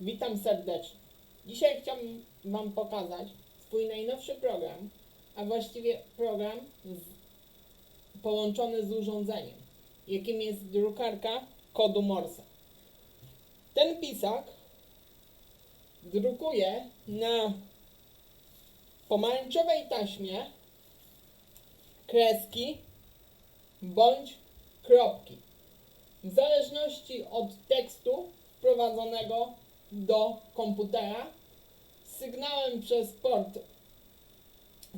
Witam serdecznie. Dzisiaj chciałbym Wam pokazać swój najnowszy program, a właściwie program z, połączony z urządzeniem, jakim jest drukarka kodu Morse. Ten pisak drukuje na pomarańczowej taśmie kreski bądź kropki. W zależności od tekstu wprowadzonego do komputera, sygnałem przez port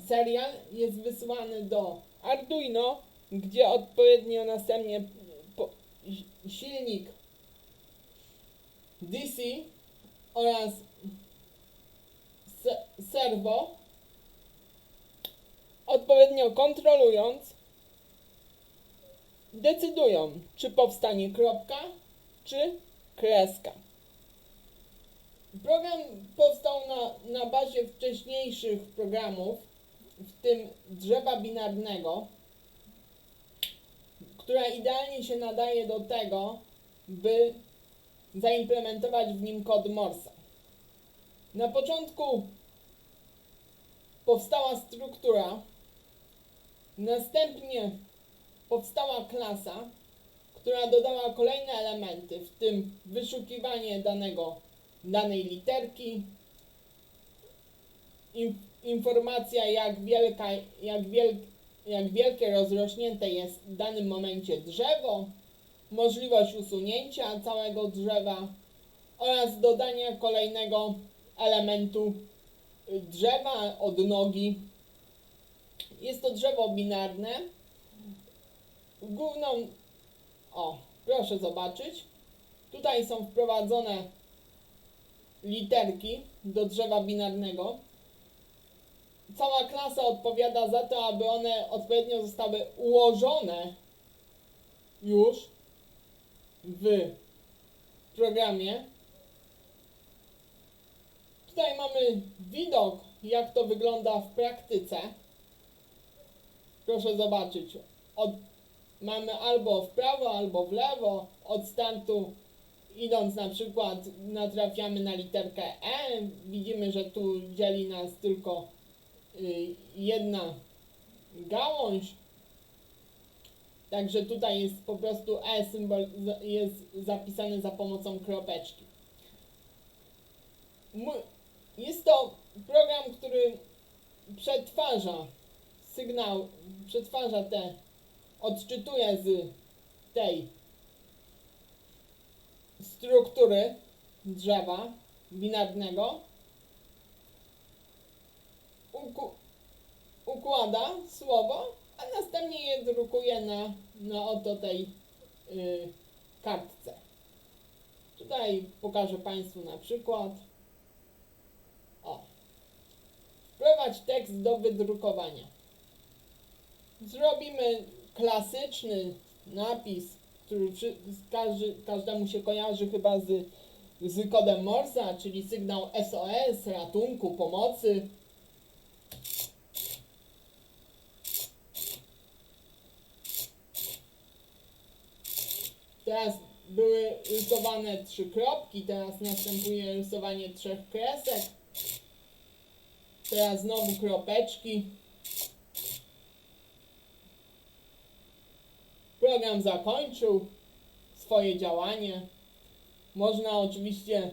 serial jest wysyłany do Arduino, gdzie odpowiednio następnie silnik DC oraz se, serwo odpowiednio kontrolując decydują, czy powstanie kropka, czy kreska. Program powstał na, na bazie wcześniejszych programów, w tym drzewa binarnego, która idealnie się nadaje do tego, by zaimplementować w nim kod Morse. Na początku powstała struktura, następnie powstała klasa, która dodała kolejne elementy, w tym wyszukiwanie danego, danej literki, in, informacja jak, wielka, jak, wiel, jak wielkie rozrośnięte jest w danym momencie drzewo, możliwość usunięcia całego drzewa oraz dodania kolejnego elementu drzewa, odnogi. Jest to drzewo binarne, główną, o, proszę zobaczyć, tutaj są wprowadzone literki do drzewa binarnego. Cała klasa odpowiada za to, aby one odpowiednio zostały ułożone już w programie. Tutaj mamy widok, jak to wygląda w praktyce. Proszę zobaczyć. Od mamy albo w prawo, albo w lewo. Od startu idąc na przykład natrafiamy na literkę E. Widzimy, że tu dzieli nas tylko y, jedna gałąź. Także tutaj jest po prostu E symbol jest zapisany za pomocą kropeczki. Jest to program, który przetwarza sygnał, przetwarza te odczytuje z tej struktury drzewa binarnego, uku, układa słowo, a następnie je drukuje na, na oto tej y, kartce. Tutaj pokażę Państwu na przykład. O. Wprowadź tekst do wydrukowania. Zrobimy klasyczny napis, który każdy, każdemu się kojarzy chyba z, z kodem Morsa, czyli sygnał SOS, ratunku, pomocy. Teraz były rysowane trzy kropki, teraz następuje rysowanie trzech kresek. Teraz znowu kropeczki. Program zakończył swoje działanie. Można oczywiście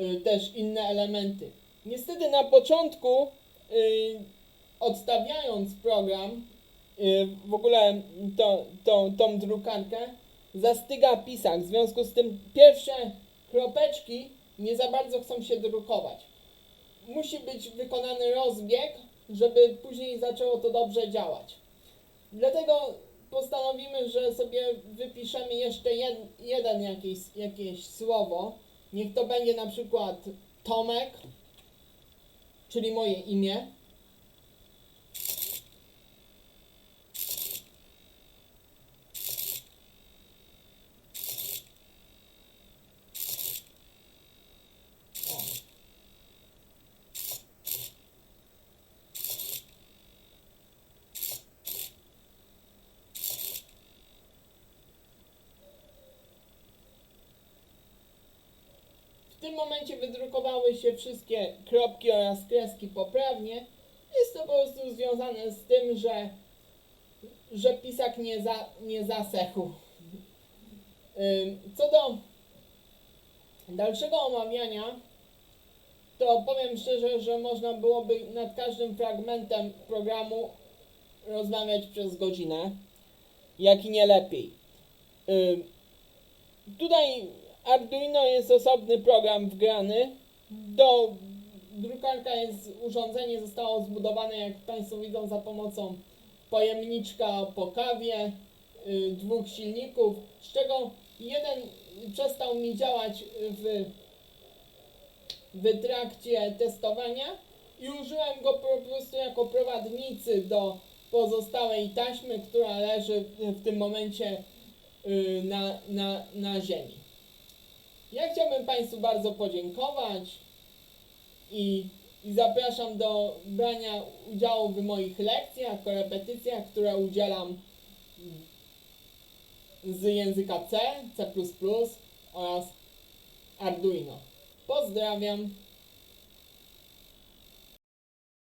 y, też inne elementy. Niestety na początku, y, odstawiając program, y, w ogóle to, to, tą drukarkę, zastyga pisak. W związku z tym pierwsze kropeczki nie za bardzo chcą się drukować. Musi być wykonany rozbieg, żeby później zaczęło to dobrze działać. Dlatego postanowimy, że sobie wypiszemy jeszcze jed, jeden jakieś, jakieś słowo. Niech to będzie na przykład Tomek, czyli moje imię. Tym momencie wydrukowały się wszystkie kropki oraz kreski poprawnie. Jest to po prostu związane z tym, że, że pisak nie, za, nie zasechł. Co do dalszego omawiania, to powiem szczerze, że można byłoby nad każdym fragmentem programu rozmawiać przez godzinę, jak i nie lepiej. Tutaj Arduino jest osobny program wgrany. Do drukarka jest urządzenie zostało zbudowane, jak Państwo widzą, za pomocą pojemniczka po kawie, y, dwóch silników, z czego jeden przestał mi działać w, w trakcie testowania i użyłem go po prostu jako prowadnicy do pozostałej taśmy, która leży w, tym momencie y, na, na, na ziemi. Ja chciałbym Państwu bardzo podziękować i, i zapraszam do brania udziału w moich lekcjach, korepetycjach, które udzielam z języka C, C++ oraz Arduino. Pozdrawiam.